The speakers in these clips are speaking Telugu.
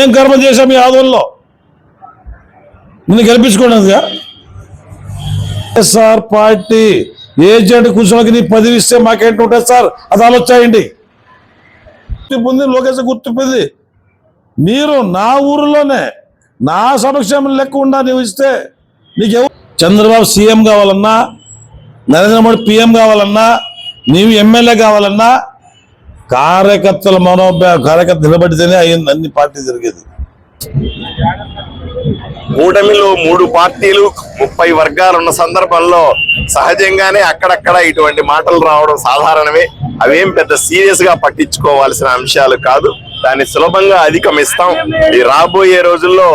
ఏం కర్మ చేశాం ఈ ఆదోళనలో నిన్ను గెలిపించుకోవడానికి ఎస్ఆర్ పార్టీ ఏజెంట్ కూర్చోడానికి నీ పదివిస్తే ఇస్తే మాకేంటి ఉంటుంది సార్? అది ఆలోచించండి. గుర్తింపు ఉంది లోకేష్ మీరు నా ఊరిలోనే నా సమక్షం లెక్క ఉండా నువ్వు ఇస్తే నీకెవరు? చంద్రబాబు సీఎం కావాలన్నా నరేంద్ర మోడీ పిఎం కావాలన్నా నీవు ఎమ్మెల్యే కావాలన్నా కార్యకర్తల మనోభ్యా కార్యకర్త నిలబడితేనే అయ్యింది. అన్ని పార్టీ జరిగేది. కూటమిలో మూడు పార్టీలు ముప్పై వర్గాలు ఉన్న సందర్భంలో సహజంగానే అక్కడక్కడ ఇటువంటి మాటలు రావడం సాధారణమే. అవేం పెద్ద సీరియస్గా పట్టించుకోవాల్సిన అంశాలు కాదు. దాన్ని సులభంగా అధిగమిస్తాం. ఈ రాబోయే రోజుల్లో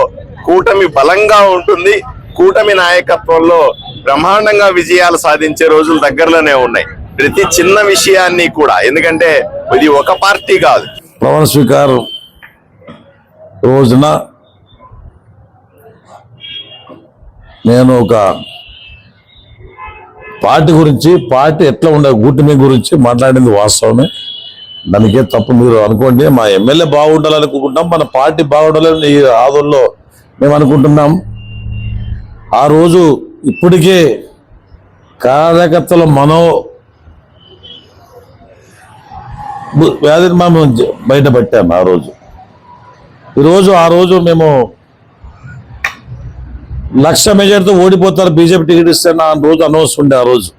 కూటమి బలంగా ఉంటుంది. కూటమి నాయకత్వంలో బ్రహ్మాండంగా విజయాలు సాధించే రోజులు దగ్గరలోనే ఉన్నాయి. ప్రతి చిన్న విషయాన్ని కూడా ఎందుకంటే ఇది ఒక పార్టీ కాదు. ప్రమాణ స్వీకారం రోజున నేను ఒక పార్టీ గురించి పార్టీ ఎట్లా ఉండే కూటమి గురించి మాట్లాడింది వాస్తవమే. దానికే తప్పు మీరు అనుకోండి మా ఎమ్మెల్యే బాగుండాలనుకుంటున్నాం మన పార్టీ బాగుండాలని ఈ ఆదుల్లో మేము అనుకుంటున్నాం. ఆ రోజు ఇప్పటికే కార్యకర్తల మనో వ్యాధిని మేము బయటపెట్టాము ఆ రోజు. ఈరోజు ఆ రోజు మేము లక్ష మెజార్టీతో ఓడిపోతారు బీజేపీ టికెట్ ఇస్తే నా రోజు అనౌన్స్ ఉండే ఆ రోజు.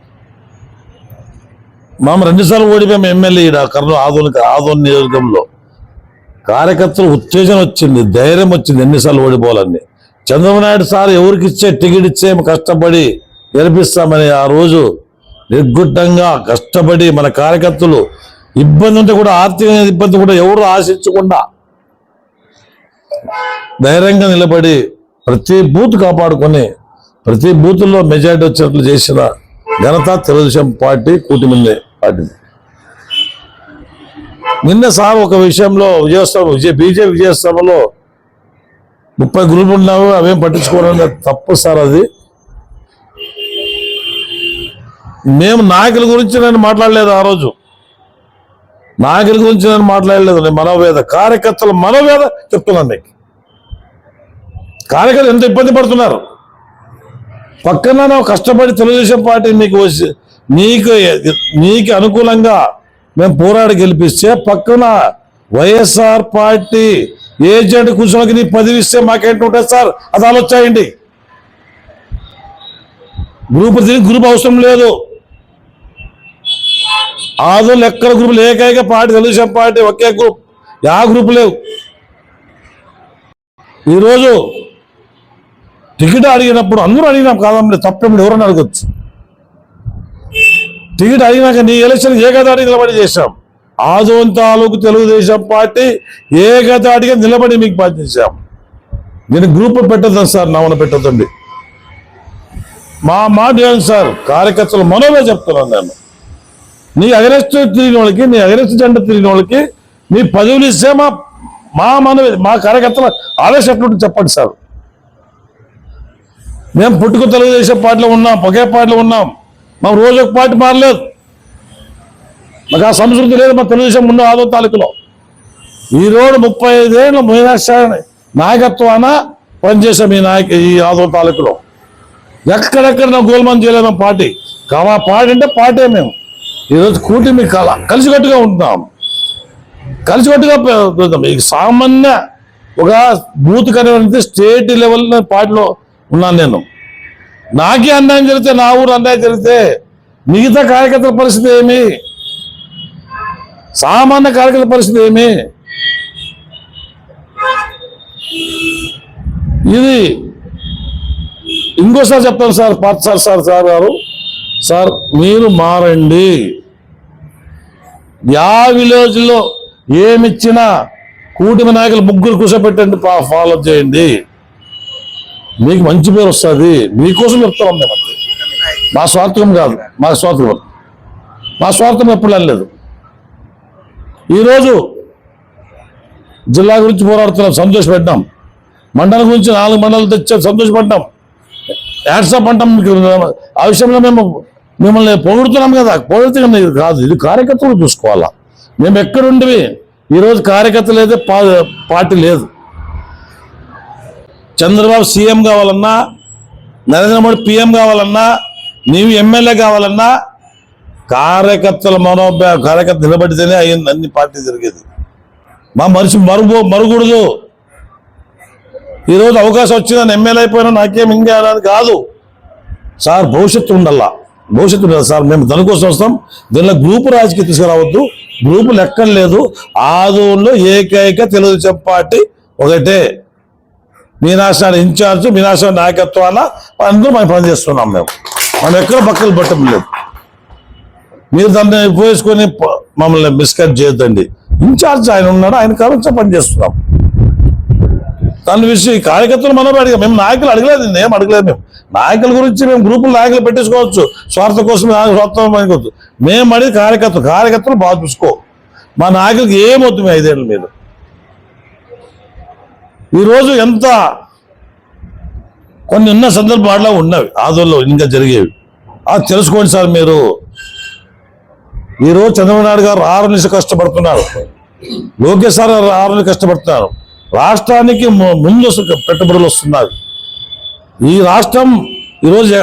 మేము రెండుసార్లు ఓడిపోయాము ఎమ్మెల్యే ఈడ కర్నూలు ఆధునిక ఆధునిక నియోజకంలో కార్యకర్తలు ఉత్తేజం వచ్చింది ధైర్యం వచ్చింది ఎన్నిసార్లు ఓడిపోవాలని. చంద్రబాబు నాయుడు సార్ ఎవరికి ఇచ్చే టికెట్ ఇచ్చే కష్టపడి గెలిపిస్తామని ఆ రోజు నిర్గుడ్డంగా కష్టపడి మన కార్యకర్తలు ఇబ్బంది ఉంటే కూడా ఆర్థిక ఇబ్బంది కూడా ఎవరు ఆశించకుండా ధైర్యంగా నిలబడి ప్రతి బూత్ కాపాడుకొని ప్రతి బూత్లో మెజార్టీ వచ్చినట్లు చేసిన ఘనత తెలుగుదేశం పార్టీ కూటమిందే పార్టీ. నిన్న సార్ ఒక విషయంలో విజయోత్సవం విజయ బీజేపీ విజయోత్సవంలో ముప్పై గ్రూపులు ఉన్నావు అవేం పట్టించుకోవడం తప్పు సార్ అది. మేము నాయకుల గురించి నేను మాట్లాడలేదు ఆ రోజు. నాయకుల గురించి నేను మాట్లాడలేదు. మనోవేద కార్యకర్తల మనోవేద చెప్తున్నాను కార్యకర్తలు ఎంత ఇబ్బంది పడుతున్నారు? పక్కన నువ్వు కష్టపడి తెలుగుదేశం పార్టీ నీకు వచ్చి నీకు నీకు అనుకూలంగా మేము పోరాడి గెలిపిస్తే పక్కన వైఎస్ఆర్ పార్టీ ఏజెంట్ కూర్చోకి నీ పదవి ఇస్తే మాకేంటి ఉంటుంది సార్? అది ఆలోచించండి. గ్రూప్ దీనికి గ్రూప్ అవసరం లేదు. ఆదులు ఎక్కడ గ్రూపులు ఏకైక పార్టీ తెలుగుదేశం పార్టీ ఒకే గ్రూప్ యా గ్రూప్ లేవు. ఈరోజు టికెట్ అడిగినప్పుడు అందరూ అడిగినాం కాదమ్మ తప్పేప్పుడు ఎవరన్నా అడగచ్చు. టికెట్ అడిగినాక నీ ఎలక్షన్ ఏకదాటి నిలబడి చేశాం. ఆదోన్ తాలూకు తెలుగుదేశం పార్టీ ఏకదాటిగా నిలబడి మీకు పనిచేశాం నేను గ్రూప్ పెట్టద్దాం సార్ నామన పెట్టద్దండి. మా మాట సార్? కార్యకర్తలు మనోమే చెప్తున్నాను నేను. నీ అగరెస్ట్ తిరిగిన వాళ్ళకి నీ అగరెస్ట్ జెండా తిరిగిన వాళ్ళకి నీ పదవులు ఇస్తే మా మా మనవి మా కార్యకర్తల ఆదేశం ఎట్లుంటుంది చెప్పండి సార్. మేము పుట్టుకు తెలుగుదేశం పార్టీలో ఉన్నాం ఒకే పార్టీలో ఉన్నాం. మాకు రోజు ఒక పార్టీ మారలేదు. మాకు ఆ సంస్కృతి లేదు మా తెలుగుదేశం ఉన్న ఆదో తాలూకులో. ఈరోజు రోజు ముప్పై ఐదేళ్ళు మీనాక్షి నాయకత్వాన పనిచేసాం ఈ నాయక ఈ ఆదో తాలూకులో. ఎక్కడెక్కడ నా గోల్మాన్ చేయలేదు మా పార్టీ. కావా పార్టీ అంటే పార్టీ మేము. ఈరోజు కూటమి కల కలిసికట్టుగా ఉంటున్నాం. కలిసికట్టుగా పెడతాం. ఈ సామాన్య ఒక బూత్ కనేది స్టేట్ లెవెల్ పార్టీలో ఉన్నాను నేను. నాకే అన్యాయం జరిగితే నా ఊరు అన్యాయం జరిగితే మిగతా కార్యకర్తల పరిస్థితి ఏమి? సామాన్య కార్యకర్తల పరిస్థితి ఏమి? ఇది ఇంకోసారి చెప్తాను సార్ పాత సార్ సార్ సార్ గారు. సార్ మీరు మారండి. యా విలేజ్లో ఏమిచ్చినా కూటమి నాయకులు ముగ్గురు కూర్చోబెట్టండి ఫాలో చేయండి. మీకు మంచి పేరు వస్తుంది. మీకోసం చెప్తాం మేము మా స్వార్థం కాదు. మా స్వార్థం మా స్వార్థం ఎప్పుడు వెళ్ళలేదు ఈరోజు జిల్లా గురించి పోరాడుతున్నాం సంతోషపెట్టాం మండలం గురించి నాలుగు మండలాలు తెచ్చాం సంతోషపడ్డాం యాడ్సప్ అంటాం మీకు ఆ విషయంలో మేము మిమ్మల్ని పొగుడుతున్నాం కదా పొగుడుతున్నాం ఇది కాదు ఇది కార్యకర్తలు చూసుకోవాలా. మేము ఎక్కడుండివి ఈరోజు కార్యకర్త లేదే పా- పార్టీ లేదు. చంద్రబాబు సీఎం కావాలన్నా నరేంద్ర మోడీ పిఎం కావాలన్నా నీవు ఎమ్మెల్యే కావాలన్నా కార్యకర్తల మనోభా కార్యకర్త నిలబడితేనే అయ్యింది అన్ని పార్టీ జరిగేది. మా మనిషి మరుగు మరుగుడదు. ఈరోజు అవకాశం వచ్చిందని ఎమ్మెల్యే అయిపోయినా నాకేం ఇంకా కాదు సార్ భవిష్యత్తు ఉండల్లా భవిష్యత్తు లేదు సార్ మేము దానికోసం వస్తాం. దీనిలో గ్రూపు రాజకీయ తీసుకురావద్దు. గ్రూపు లెక్కలు లేదు. ఆదూరులో ఏకైక తెలుగుదేశం పార్టీ ఒకటే. మీనాశాల ఇన్ఛార్జ్ మీనాశ నాయకత్వాన అందరూ మనం పనిచేస్తున్నాం మేము. మనం ఎక్కడ పక్కలు పట్టడం లేదు. మీరు దాన్ని ఉపయోగించుకొని మమ్మల్ని మిస్కట్ చేయొద్దండి. ఇన్ఛార్జ్ ఆయన ఉన్నాడు ఆయన కావచ్చు పనిచేస్తున్నాం దాని విషయం ఈ కార్యకర్తలు మనం అడిగాం మేము నాయకులు అడగలేదు ఏం అడగలేదు మేము. నాయకుల గురించి మేము గ్రూపులు నాయకులు పెట్టేసుకోవచ్చు. స్వార్థ కోసం స్వార్థం అనుకోవచ్చు మేము అడిగి కార్యకర్తలు కార్యకర్తలు బాగా చూసుకో. మా నాయకులకి ఏమవుతుంది ఐదేళ్ళ మీద. ఈరోజు ఎంత కొన్ని ఉన్న సందర్భాల్లో ఉన్నవి ఆదోళ్ళు ఇంకా జరిగేవి. అది తెలుసుకోండి సార్ మీరు. ఈరోజు చంద్రబాబు నాయుడు గారు ఆరు నుంచి కష్టపడుతున్నారు. లోకేష్ సార్ ఆరు నుంచి కష్టపడుతున్నారు. రాష్ట్రానికి ము- ముందు పెట్టుబడులు వస్తున్నారు ఈ రాష్ట్రం ఈరోజు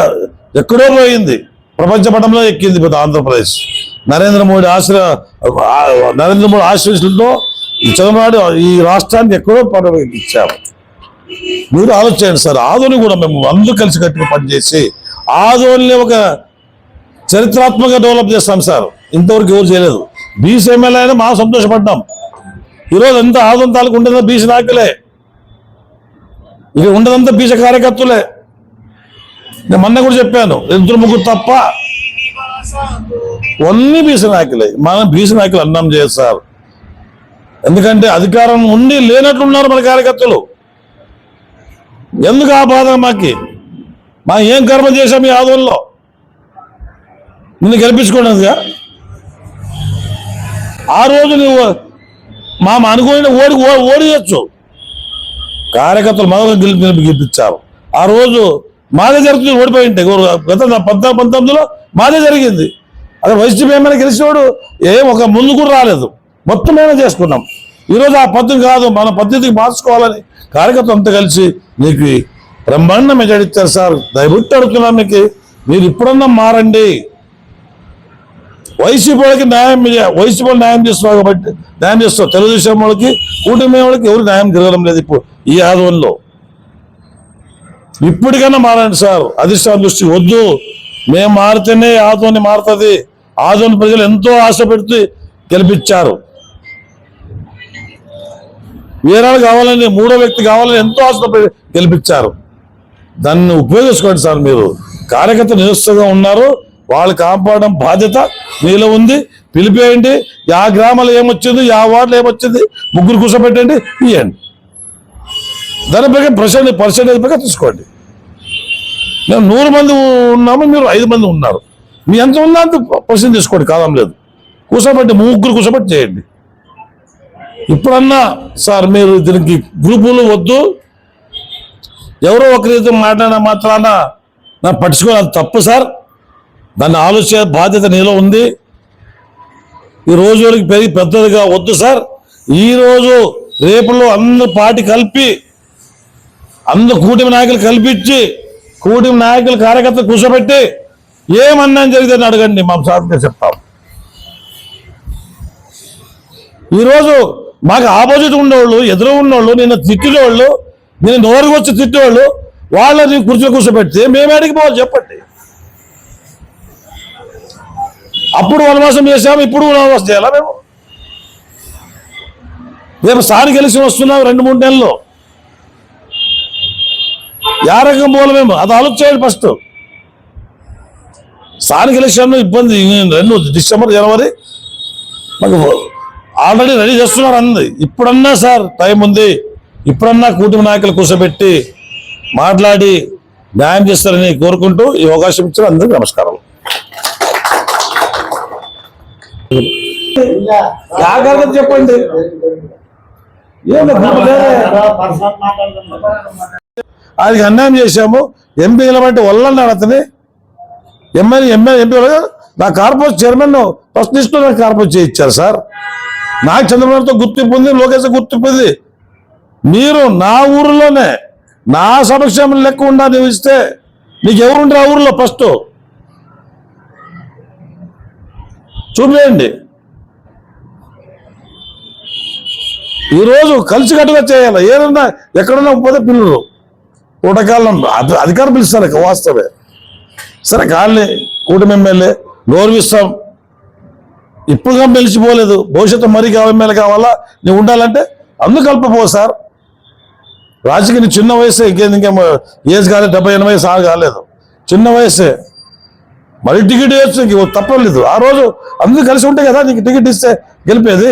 ఎక్కడో పోయింది. ప్రపంచ పటంలో ఎక్కింది పెద్ద ఆంధ్రప్రదేశ్. నరేంద్ర మోడీ ఆశ్ర నరేంద్ర మోడీ ఆశీస్సులతో ఈ చంద్రబాబు ఈ రాష్ట్రానికి ఎక్కడో పదవి మీరు ఆలోచించండి సార్ ఆదోని కూడా మేము అందరూ కలిసి కట్టిన పనిచేసి ఆదోని ఒక చరిత్రాత్మకంగా డెవలప్ చేస్తాం సార్. ఇంతవరకు ఎవరు చేయలేదు. బీసీ ఎమ్మెల్యే అయినా మా సంతోషపడ్డాం. ఈరోజు ఎంత ఆదం తాలూకు ఉండదంతా బీసీ నాయకులే. ఇక ఉండదంతా బీసీ కార్యకర్తలే. నేను మొన్న కూడా చెప్పాను ఇద్దరు ముగ్గురు తప్ప అన్నీ బీసీ నాయకులే. మనం బీసీ నాయకులు అన్నం చేస్తారు ఎందుకంటే అధికారం ఉండి లేనట్లున్నారు మన కార్యకర్తలు. ఎందుకు ఆ బాధ మాకి? మా ఏం కర్మ చేశాం ఈ ఆదోళనలో నిన్ను గెలిపించుకోవడంగా ఆ రోజు నువ్వు మా అనుకోని ఓడి ఓ- ఓడియచ్చు. కార్యకర్తలు మొదలు గెలిపి గెలిపించారు. ఆ రోజు మాదే జరుగుతుంది ఓడిపోయి ఉంటాయి గత పద్నాలుగు పంతొమ్మిదిలో మాదే జరిగింది. అక్కడ వైసీపీ ఏమైనా గెలిచినోడు ఏం ఒక ముందు కూడా రాలేదు. మొత్తం ఏమైనా చేసుకున్నాం. ఈరోజు ఆ పద్ధతి కాదు మన పద్ధతికి మార్చుకోవాలని కార్యకర్తలు అంతా కలిసి నీకు బ్రహ్మాండ మెజారిటీ ఇచ్చారు సార్. దయబుట్టి అడుగుతున్నాం మీకు మీరు ఇప్పుడన్నా మారండి. వైసీపీ వాళ్ళకి న్యాయం వైసీపీ వాళ్ళు న్యాయం చేస్తున్నారు కాబట్టి న్యాయం చేస్తారు తెలుగుదేశం వాళ్ళకి కూటమి వాళ్ళకి ఎవరు న్యాయం జరగడం లేదు ఇప్పుడు ఈ ఆధ్వర్యంలో. ఇప్పటికైనా మారండి సార్ అధిష్టాన దృష్టి వద్దు. మేము మారితేనే ఆదోని మారుతుంది. ఆదోని ప్రజలు ఎంతో ఆశ పెడుతూ గెలిపించారు. వీరాలు కావాలని మూడో వ్యక్తి కావాలని ఎంతో ఆశపడి గెలిపించారు. దాన్ని ఉపయోగించుకోండి సార్ మీరు. కార్యకర్త నిరుత్సాహంగా ఉన్నారు. వాళ్ళు కాపాడడం బాధ్యత మీలో ఉంది. పిలిపేయండి. యా గ్రామాలు ఏమొచ్చింది యా వార్డులు ఏమొచ్చింది ముగ్గురు కూర్చోబెట్టండి ఇవ్వండి దాని ప్రకారం పర్సెంట్ పర్సెంటేజ్ ప్రకారం తీసుకోండి. మేము నూరు మంది ఉన్నాము మీరు ఐదు మంది ఉన్నారు. మీ ఎంత ఉందా అంత పర్సెంట్ తీసుకోండి కాలం లేదు. కూర్చోబెట్టి ముగ్గురు కూర్చోబెట్టి చేయండి. ఇప్పుడన్నా సార్ మీరు దీనికి గ్రూపులు వద్దు. ఎవరో ఒకరితో మాట్లాడిన మాత్రాన నా పట్టించుకోవాలి అది తప్పు సార్. దాన్ని ఆలోచించే బాధ్యత నీలో ఉంది. ఈ రోజులకి పెరిగి పెద్దదిగా వద్దు సార్. ఈరోజు రేపులో అందరు పార్టీ కలిపి అందరు కూటమి నాయకులు కల్పించి కూటమి నాయకులు కార్యకర్తలు కూర్చోబెట్టి ఏమన్నా జరిగితే అని అడగండి మా సార్గా చెప్తాం. ఈరోజు మాకు ఆపోజిట్ ఉండేవాళ్ళు ఎదురు ఉన్నోళ్ళు నిన్ను తిట్టినోళ్ళు నేను నోరుకు వచ్చి తిట్టేవాళ్ళు వాళ్ళని కుర్చీలో కూర్చోబెడితే మేము అడిగిపోవాలి చెప్పండి. అప్పుడు వనవాసం చేసాము ఇప్పుడు వనవాసం చేయాలా మేము? మేము సారి గెలిచి వస్తున్నాం రెండు మూడు నెలల్లో. యారకం రకం మేము అది ఆలోచించండి ఫస్ట్. స్థానిక ఎలక్షన్ ఇబ్బంది రెండు డిసెంబర్ జనవరి మాకు ఆల్రెడీ రెడీ చేస్తున్నారు అంది ఇప్పుడన్నా సార్ టైం ఉంది. ఇప్పుడన్నా కూటమి నాయకులు కూర్చోబెట్టి మాట్లాడి న్యాయం చేస్తారని కోరుకుంటూ ఈ అవకాశం ఇచ్చిన అందరికీ నమస్కారం జాగ్రత్త చెప్పండి. ఆయనకి అన్యాయం చేశాము. ఎంపీ నిలబట్టి వల్లన్నాడు అతని ఎమ్మెల్యే ఎమ్మెల్యే ఎంపీ నా కార్పొరేట్ చైర్మన్ ఫస్ట్ లిస్ట్ నాకు కార్పొరేట్ చేయించారు సార్. నాకు చంద్రబాబుతో గుర్తింపు ఉంది లోకేష్ గుర్తింపు ఉంది. మీరు నా ఊరిలోనే నా సమక్షం లెక్క ఉండా నువ్వు ఇస్తే నీకు ఎవరుంటారు ఆ ఊర్లో ఫస్ట్ నీకు ఎవరుంటారు ఆ ఊర్లో ఫస్ట్ చూపేయండి. ఈరోజు కలిసికట్టుగా చేయాలి. ఏదన్నా ఎక్కడన్నా పోతే పిల్లలు. పూటకాలం అధికారం పిలుస్తారు వాస్తవే సరే కాళ్ళని కూటమి ఎమ్మెల్యే గౌరవిస్తాం ఇప్పుడుగా మెలిచిపోలేదు భవిష్యత్తు మరీ ఎమ్మెల్యే కావాలా? నువ్వు ఉండాలంటే అందుకు కలుపుపో సార్. రాజకీయ చిన్న వయసే ఇంకేది ఇంకేం ఏజ్ కాలేదు డెబ్బై ఎనభై సార్ కాలేదు. చిన్న వయసే. మరి టికెట్ వేయచ్చు నీకు తప్పలేదు ఆ రోజు అందరూ కలిసి ఉంటే కదా నీకు టికెట్ ఇస్తే గెలిపేది.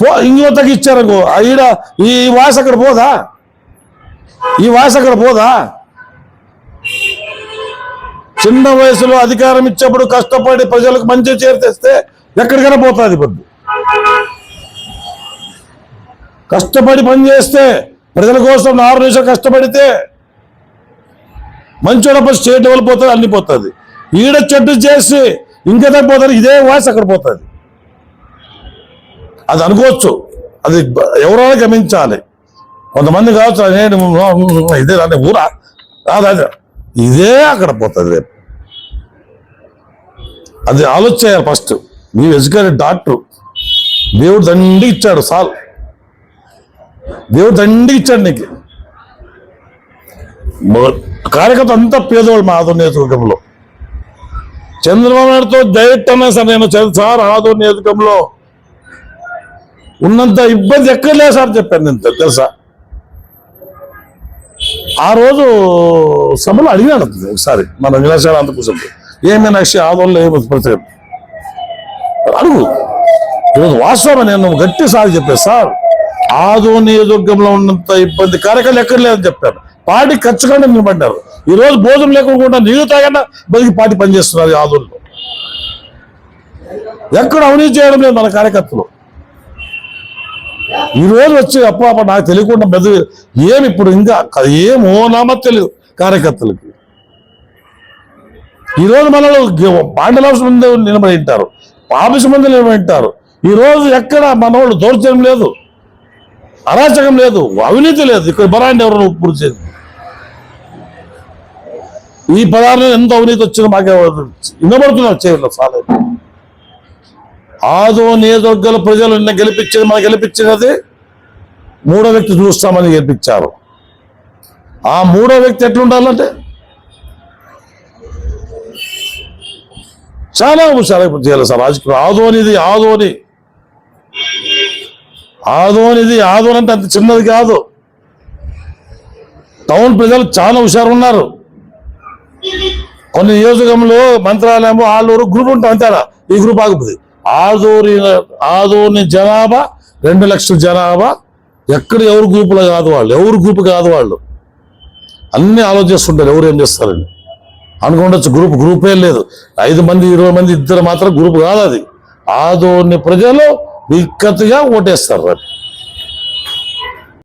పో ఇంకొతకి ఇచ్చారు ఈడ ఈ వాయిస్ అక్కడ పోదా? ఈ వాయిస్ అక్కడ పోదా? చిన్న వయసులో అధికారం ఇచ్చేప్పుడు కష్టపడి ప్రజలకు మంచి చేరితేస్తే ఎక్కడికైనా పోతుంది పొద్దు కష్టపడి పని చేస్తే ప్రజల కోసం ఆరు నిమిషాలు కష్టపడితే మంచోడప్పుడు స్టేట్ లెవెల్ పోతుంది అన్ని పోతుంది. ఈడ చెట్టు చేసి ఇంకెక్కడ పోతారు ఇదే వాయిస్ అక్కడ పోతుంది. అది అనుకోవచ్చు. అది ఎవరైనా గమనించాలి. కొంతమంది కావచ్చు నేను ఇదే అంటే ఊరా? కాదు ఇదే అక్కడ పోతుంది రేపు. అది ఆలోచించాలి ఫస్ట్. నీవు ఎడ్యుకేటెడ్ డాక్టర్ దేవుడు దండి ఇచ్చాడు సాల్ దేవుడు దండి ఇచ్చాడు నీకు. కార్యకర్త అంతా పేదవాళ్ళు మా ఆదోని నియోజకవర్గంలో చంద్రబాబు నాయుడుతో డైరెక్ట్ అన్నా సార్ నేను సార్ ఆదోని నియోజకవర్గంలో ఉన్నంత ఇబ్బంది ఎక్కడ లేదు సార్ చెప్పాను నేను తెలుసా? ఆ రోజు సభలో అడిగాను ఒకసారి మన విలాసాల అంత ఏమైనా ఏమి నక్షి ఆదోళన ఏమి ప్రత్యేకత అడుగు. ఈరోజు వాస్తవం నేను గట్టి సార్ చెప్పాను సార్ ఆదో నియోజకవర్గంలో ఉన్నంత ఇబ్బంది కార్యక్రమాలు ఎక్కడ లేదని చెప్పాను. పార్టీ ఖర్చుకుండా నిలబడ్డారు. ఈ రోజు భోజనం లేకుండా నీరు తాగకుండా బతికి పార్టీ పనిచేస్తున్నారు ఈ ఎక్కడ అవినీతి చేయడం లేదు మన కార్యకర్తలు. ఈ రోజు వచ్చి అప్ప నాకు తెలియకుండా పెద్ద ఏమి ఇప్పుడు ఇంకా ఏమో ఓ నామ తెలియదు కార్యకర్తలకి. ఈ రోజు మనలో పాండల హౌస్ ముందే నిలబడి ఉంటారు. ఆఫీస్ ముందు నిలబడి ఉంటారు. ఈ రోజు ఎక్కడ మన వాళ్ళు దౌర్జన్యం లేదు. అరాచకం లేదు. అవినీతి లేదు. ఇక్కడ బరాండి ఎవరు పూర్తి ఈ పదార్థం ఎంత అవినీతి వచ్చినా మాకే వినబడుతున్నారు చేయలేదు సాలే. ఆదో నియోజకవర్గాల ప్రజలు నిన్న గెలిపించేది మనం గెలిపించినది మూడో వ్యక్తి చూస్తామని గెలిపించారు. ఆ మూడో వ్యక్తి ఎట్లుండాలంటే? చాలా హుషారు ఇప్పుడు చేయాలి సార్. రాజకీయం ఆదోనిది ఆదోని ఆదోనిది ఆదోని అంటే అంత చిన్నది కాదు. టౌన్ ప్రజలు చాలా హుషారు ఉన్నారు కొన్ని నియోజకంలో మంత్రాలయం ఆలూరు గ్రూప్ ఉంటాం అంతేనా? ఈ గ్రూప్ ఆగుతుంది. ఆదూరి ఆదూరిని జనాభా రెండు లక్షల జనాభా. ఎక్కడ ఎవరు గ్రూపులో కాదు వాళ్ళు. ఎవరు గ్రూప్ కాదు వాళ్ళు. అన్నీ ఆలోచిస్తుంటారు. ఎవరు ఏం చేస్తారని. అనుకుండొచ్చు గ్రూప్ గ్రూపే లేదు. ఐదు మంది ఇరవై మంది ఇద్దరు మాత్రం గ్రూప్ కాదు అది. ఆదోని ప్రజలు విక్కతిగా ఓటేస్తారు. రేపు